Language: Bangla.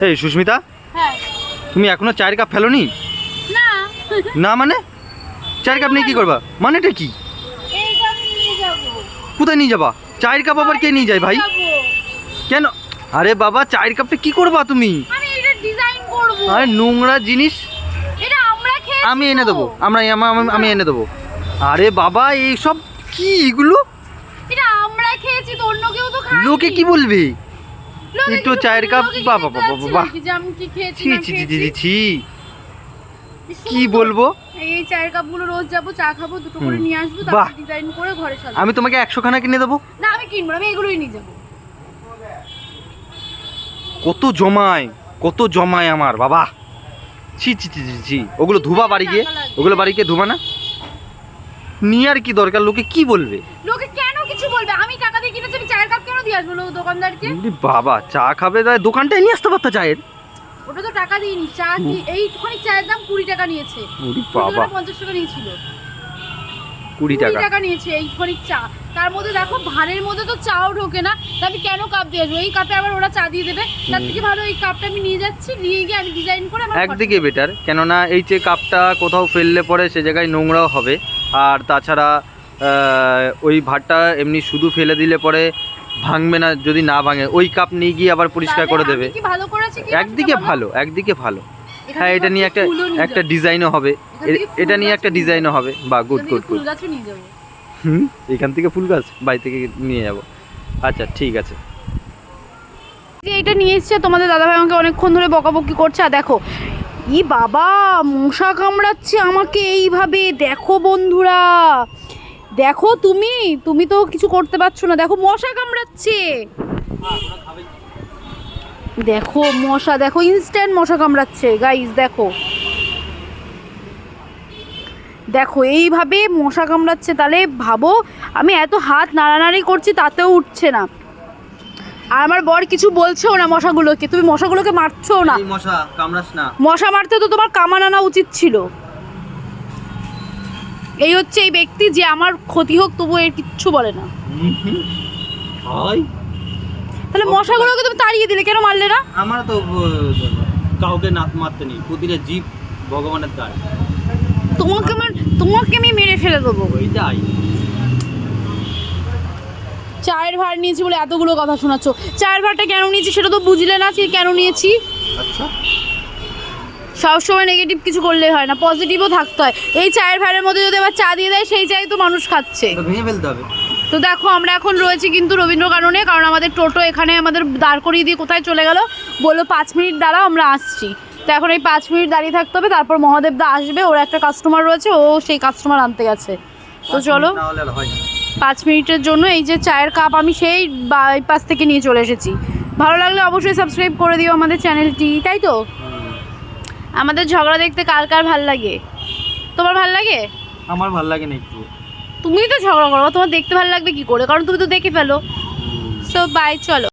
এই সুস্মিতা? হ্যাঁ। তুমি এখনও চায়ের কাপ ফেলোনি? না। না মানে? চায়ের কাপ নিয়ে কি করবা? মানেটা কি? কোথায় নিয়ে যাবা? চায়ের কাপ আবার কে নিয়ে যায় ভাই? কেন? আরে বাবা চায়ের কাপটা কি করবা তুমি? আরে নোংরা জিনিস। আমি এনে দেবো। আমরা আমি- আমি এনে দেবো। আরে বাবা এইসব কি এগুলো? লোকে কি বলবে? একটু চায়ের কাপ- বাবা, বাবা, বাবা। ছি ছি ছি ছি ছি, কি বলব? এই চায়ের কাপগুলো রোজ যাব চা খাব দুটো করে নিয়ে আসব তারপর ডিজাইন করে ঘরে সাজাবো। আমি তোমাকে একশো খানা কিনে দেবো? না আমি কিনবো আমি এগুলোই নিয়ে যাব। কত জমায় কত জমায় আমার বাবা। ছি ছি ছি ছি, ওগুলো ধুবা বাড়ি গিয়ে ওগুলো বাড়ি গিয়ে ধুবা না? নিয়ে আর কি দরকার? লোকে কি বলবে? লোকে বলবে? আমি টাকা দিয়ে কিনেছি আমি চায়ের কাপ কেন দিয়ে আসব দোকানদারকে? বাবা চা খাবে তাই দোকানটায় নিয়ে আসতে পারতা চায়ের? ওটা তো টাকা দিইনি চা কি এইটুখানি চায়ের দাম কুড়ি টাকা নিয়েছে। বাবা। পঞ্চাশ টাকা নিয়েছিল। কুড়ি টাকা। টাকা নিয়েছে এইটুখানি চা। তার মধ্যে দেখো ভাঁড়ের মধ্যে তো চাও ঢোকে না আমি কেন কাপ দিয়ে আসব? এই কাপে আবার ওরা চা দিয়ে দেবে। তার থেকে ভালো এই কাপটা আমি নিয়ে যাচ্ছি নিয়ে গিয়ে আমি ডিজাইন করে আমার একদিকে বেটার কেননা এই যে কাপটা কোথাও ফেললে পরে সে জায়গায় নোংরাও হবে। আর তাছাড়া ওই ভাতটা এমনি শুধু ফেলে দিলে পরে ভাঙবে না যদি না ভাঙে। ওই কাপ নিয়ে গিয়ে আবার পরিষ্কার করে দেবে। একদিকে ভালো একদিকে ভালো। হ্যাঁ এটা নিয়ে একটা একটা ডিজাইনও হবে। এটা নিয়ে একটা ডিজাইনও হবে। বা গুড গুড গুড হুম? এখান থেকে ফুল গাছ বাড়ি থেকে নিয়ে যাব। আচ্ছা ঠিক আছে। এটা নিয়ে এসছে। তোমাদের দাদাভাই আমাকে অনেকক্ষণ ধরে বকাবকি করছে। আর দেখো ই বাবা মশা কামড়াচ্ছে আমাকে এইভাবে। দেখো বন্ধুরা। দেখো তুমি তুমি তো কিছু করতে পারছ না। দেখো মশা কামড়াচ্ছে। দেখো মশা দেখো ইনস্ট্যান্ট মশা কামড়াচ্ছে। গাইজ দেখো। দেখো এইভাবে মশা কামড়াচ্ছে তাহলে ভাবো আমি এত হাত নাড়ানাড়ি করছি তাতেও উঠছে না। আর আমার বর কিছু বলছেও না মশাগুলোকে। তুমি মশাগুলোকে মারছো না। মশা কামড়াস না। মশা মারতে তো তোমার কামান আনা উচিত ছিল। এই হচ্ছে এই ব্যক্তি যে আমার ক্ষতি হোক তবু এর কিচ্ছু বলে না। তাহলে মশাগুলোকে তুমি তাড়িয়ে দিলে কেন মারলে না? আমার তো কাউকে নাত মারতে নেই প্রতিটা জীব ভগবানের দায়। তোমাকে আমার তোমাকে আমি মেরে ফেলে দেবো। ওইটাই। চায়ের ভার নিয়েছি বলে এতগুলো কথা শোনাচ্ছ। চায়ের ভারটা কেন নিয়েছি সেটা তো বুঝলে না কেন নিয়েছি। আচ্ছা। সবসময় নেগেটিভ কিছু করলে হয় না পজিটিভও থাকতে হয়। এই চায়ের ভারের মধ্যে যদি আবার চা দিয়ে দেয় সেই চাই তো মানুষ খাচ্ছে। তো ভেঙে ফেলতে হবে। তো দেখো আমরা এখন রয়েছি কিন্তু রবীন্দ্র কাননে কারণ আমাদের টোটো এখানে আমাদের দাঁড় করিয়ে দিয়ে কোথায় চলে গেল? বলল পাঁচ মিনিট দাঁড়াও আমরা আসছি। তো এখন এই পাঁচ মিনিট দাঁড়িয়ে থাকতে হবে তারপর মহাদেব দা আসবে ওর একটা কাস্টমার রয়েছে ও সেই কাস্টমার আনতে গেছে। তো চলো পাঁচ মিনিটের জন্য এই যে চায়ের কাপ আমি সেই বাইপাস থেকে নিয়ে চলে এসেছি। ভালো লাগলে অবশ্যই সাবস্ক্রাইব করে দিও আমাদের চ্যানেলটি তাই তো? আমাদের ঝগড়া দেখতে কার কার ভালো লাগে? তোমার ভালো লাগে? আমার ভালো লাগে না একটু। তুমি তো ঝগড়া করো তোমার দেখতে ভালো লাগবে কি করে? কারণ তুমি তো দেখে ফেলো। সো বাই চলো।